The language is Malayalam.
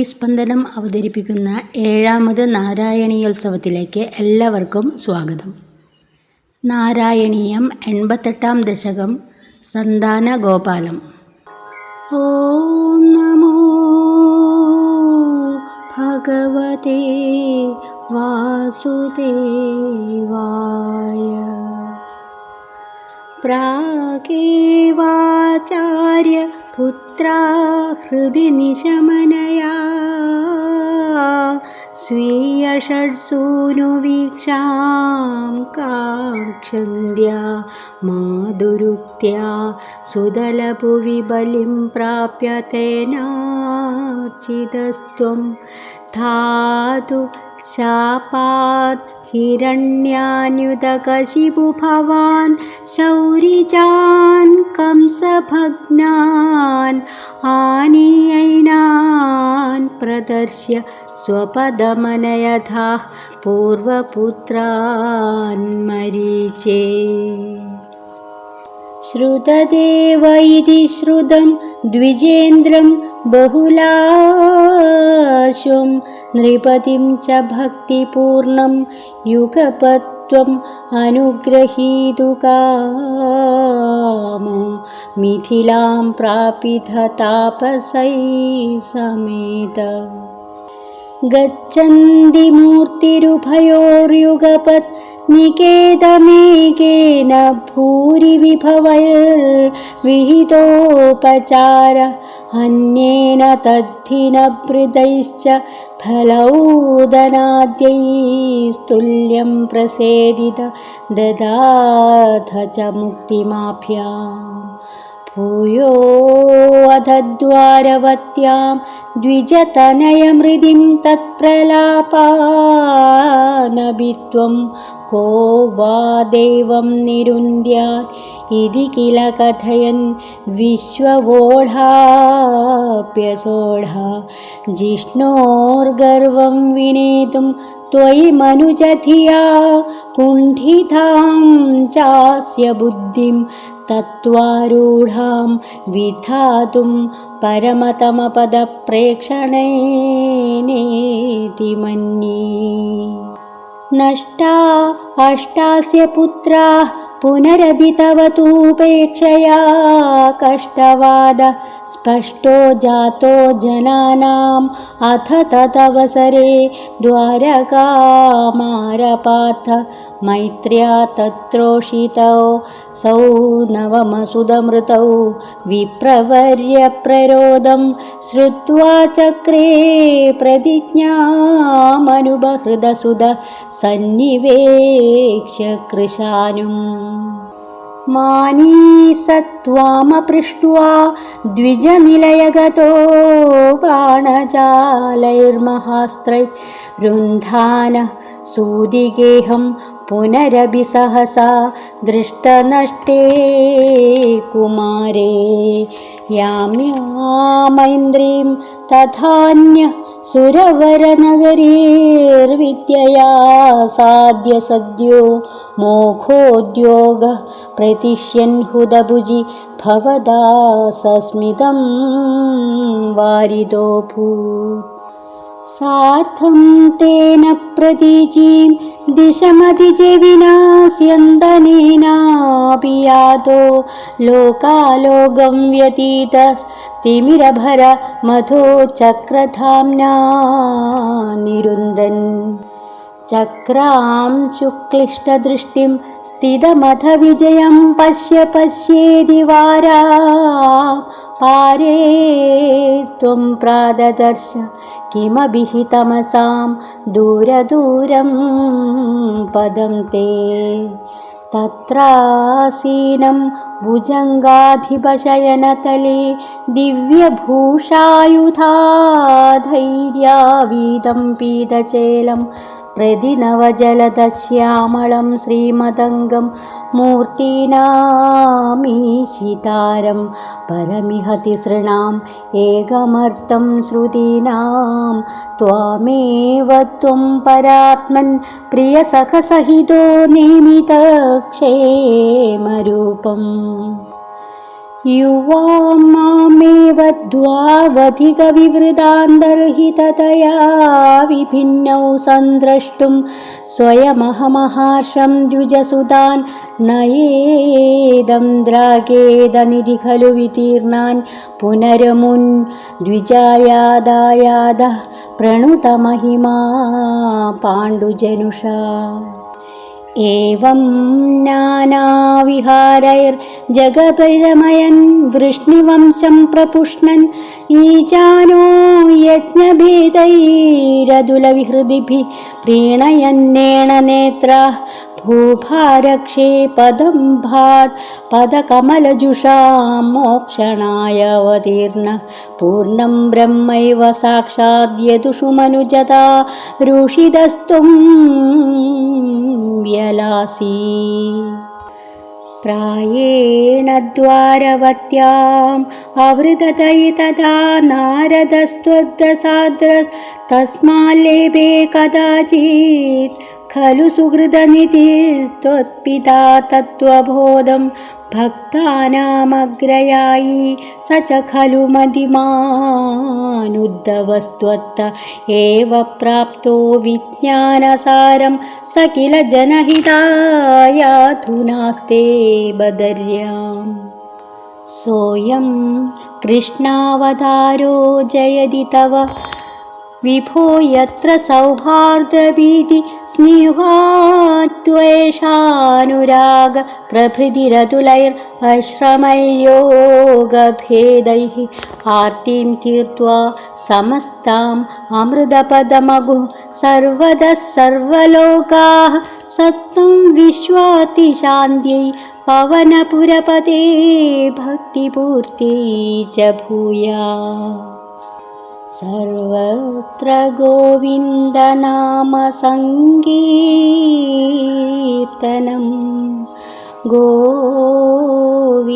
സ്പന്ദനം അവതരിപ്പിക്കുന്ന ഏഴാമത് നാരായണീയോത്സവത്തിലേക്ക് എല്ലാവർക്കും സ്വാഗതം. നാരായണീയം എൺപത്തെട്ടാം ദശകം സന്താന ഗോപാലം. ഓം നമോ ഭഗവതേ വാസുദേവായ. केवाचार्य पुत्रा हृदि निशमनया। स्वीयषड्सूनुवीक्षां काक्षन्द्या मादुरुक्त्या सुदलभुवि बलिं प्राप्य तेनाचिदस्त्वं धातु शापात् हिरण्यान्युतकशिपु भवान् शौरिजान् कंसभग्नान् आनीयैनान् प्रदर्श्य स्वपदमनयथा पूर्वपुत्रान् मरीचे श्रुतदेव इति श्रुतं द्विजेन्द्रं बहुलाशुं नृपतिं च भक्तिपूर्णं युगपत्वम् अनुग्रहीतुकामो मिथिलां प्रापित तापसै समेत गच्छन्ति मूर्तिरुभयोर्युगपत् निकेतमेकेन भूरिविभवैर्विहितोपचार अन्येन तद्धिनभृतैश्च फलौदनाद्यैस्तुल्यं प्रसेदित ददाथ च मुक्तिमाभ्याम् भूयो अधद्वारवत्यां द्विजतनयमृदिं तत्प्रलापा तत्प्रलापानभित्वं को वा देवं निरुन्द्यात् इति किल कथयन् विश्ववोढाप्यसोढा। जिष्णोर्गर्वं विनेतुं त्वयि मनुजधिया कुण्ठितां चास्य बुद्धिं तत्त्वारूढां विधातुं परमतमपदप्रेक्षणेनेति मन्ये नष्टा अष्टास्य पुत्राः पुनरपि तव तूपेक्षया कष्टवाद स्पष्टो जातो जनानाम् अथ तदवसरे द्वारकामारपार्थ मैत्र्या तत्रोषितौ सौ नवमसुदमृतौ विप्रवर्यप्ररोदं श्रुत्वा चक्रे प्रतिज्ञामनुबहृदसुद सन्निवेक्ष्य कृशानुम् मानीस त्वामपृष्ट्वा द्विजनिलयगतो बाणजालैर्महास्त्रै रुन्धानसूदिगेहम् പുനരഭി സഹസ ദൃഷ്ടനഷ്ടേ കുമാരേ. യാമ്യാമൈന്ദ്രീം തഥാന്യ സുരവരനഗരീർവിദ്യയാ സാധ്യ സദ്യോ മോഘോദ്യോഗ പ്രതിഷ്യൻ ഹുദഭുജി ഭവദാസസ്മിതം വാരിതോപൂ सार्थं तेन प्रतीचीं दिशमधिजविनास्यन्दनेनापि यातो लोकालोकं व्यतीतस्तिमिरभर मधो चक्रधाम्ना निरुन्दन् चक्रां शुक्लिष्टदृष्टिं स्थितमथ विजयं पश्य पश्येदि वारा पारे त्वं प्राददर्श किमपि हि तमसां दूरदूरं पदं ते तत्रासीनं भुजङ्गाधिपशयनतले दिव्यभूषायुधा धैर्यावीदं पीतचेलं പ്രതിനവജലദശ്യാമളം ശ്രീമതംഗം മൂർത്തിനാമീശിതാരം പരമിഹ തിസൃണാം ഏകമർത്ഥം ശ്രുതീനാം ത്വാമേവ ത്വം പരാത്മൻ പ്രിയസഖസഹിതോ നിമിതക്ഷേമരൂപം. युवां मामेव द्वावधिकविवृतान्तर्हिततया विभिन्नौ सन्द्रष्टुं स्वयमहमहार्षं द्विजसुतान् नयेदं द्रागेदनिधि खलु वितीर्णान् पुनरमुन् द्विजायादायादः प्रणुतमहिमा पाण्डुजनुषा एवं नानाविहारैर्जगपरिरमयन् वृष्णिवंशं प्रपुष्णन् ईजानो यज्ञभेदैरदुलविहृदिभिः प्रीणयन्नेण नेत्राः भूभारक्षे पदं भात् पदकमलजुषां मोक्षणाय अवतीर्णः पूर्णं ब्रह्मैव साक्षाद्यदुषु मनुजता रुषिदस्त्वं व्यलासि प्रायेण द्वारवत्याम् आवृततयि तदा नारदस्त्वद्दसाद्रस्तस्माल्लेभे कदाचित् खलु सुहृदनिधि त्वत्पिता तत्त्वबोधं भक्तानामग्रयायी स च खलु मदिमानुद्धवस्त्वत्त एव प्राप्तो विज्ञानसारं स किल जनहितायाधुनास्ते बदर्याम् सोऽयं कृष्णावतारो जयति तव विभो यत्र सौहार्दभीति स्नेहात्वेषानुराग प्रभृतिरतुलैरश्रमयोगभेदैः आर्तिं तीर्त्वा समस्ताम् अमृतपदमगुः सर्वदः सर्वलोकाः सत्त्वं विश्वातिशान्त्यै पवनपुरपते भक्तिपूर्ति च भूया सर्वत्र गोविन्दनामसङ्गीर्तनं कीर्तनं